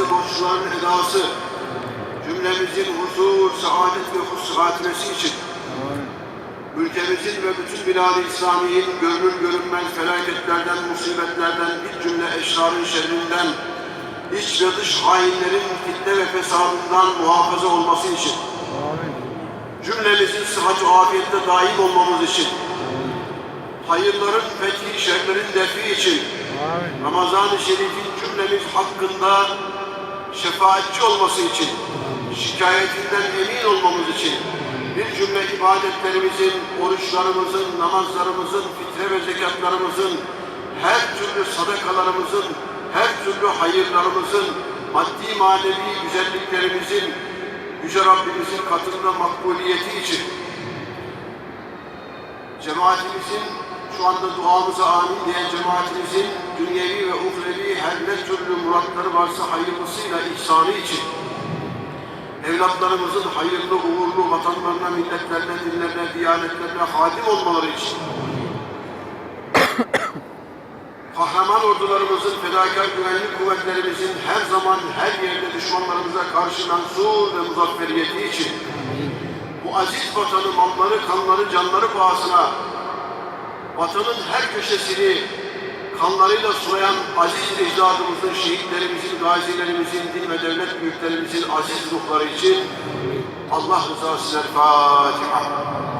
borçların edası, cümlemizin huzur, saadet ve husn hatimesi için, ülkemizin ve bütün bilad-ı İslami'nin görünür görünmez felaketlerden, musibetlerden, bir cümle eşrarın şerrinden, iç ve dış hainlerin fitne ve fesadından muhafaza olması için, cümlemizin sıhhat ve afiyette daim olmamız için, hayırların fethi, şerlerin defi için, Ramazan-ı Şerif'in cümlemiz hakkında şefaatçi olması için, şikayetinden emin olmamız için, bir cümle ibadetlerimizin, oruçlarımızın, namazlarımızın, fitre ve zekatlarımızın, her türlü sadakalarımızın, her türlü hayırlarımızın, maddi manevi güzelliklerimizin, Yüce Rabbimizin katında makbuliyeti için, cemaatimizin şu anda duamıza amin diyen cemaatimizin dünyevi ve uhrevi türlü muratları varsa hayırlısıyla ihsanı için evlatlarımızın hayırlı, uğurlu vatanlarına, milletlerine, dinlerine, diyanetlerine hadim olmaları için kahraman ordularımızın, fedakar güvenlik kuvvetlerimizin her zaman her yerde düşmanlarımıza karşı mensur ve muzafferiyeti için bu aziz vatanı, malları, kanları, canları pahasına vatanın her köşesini kanlarıyla sulayan aziz ecdadımızın, şehitlerimizin, gazilerimizin, din ve devlet büyüklerimizin aziz ruhları için Allah rızası ile Fatiha.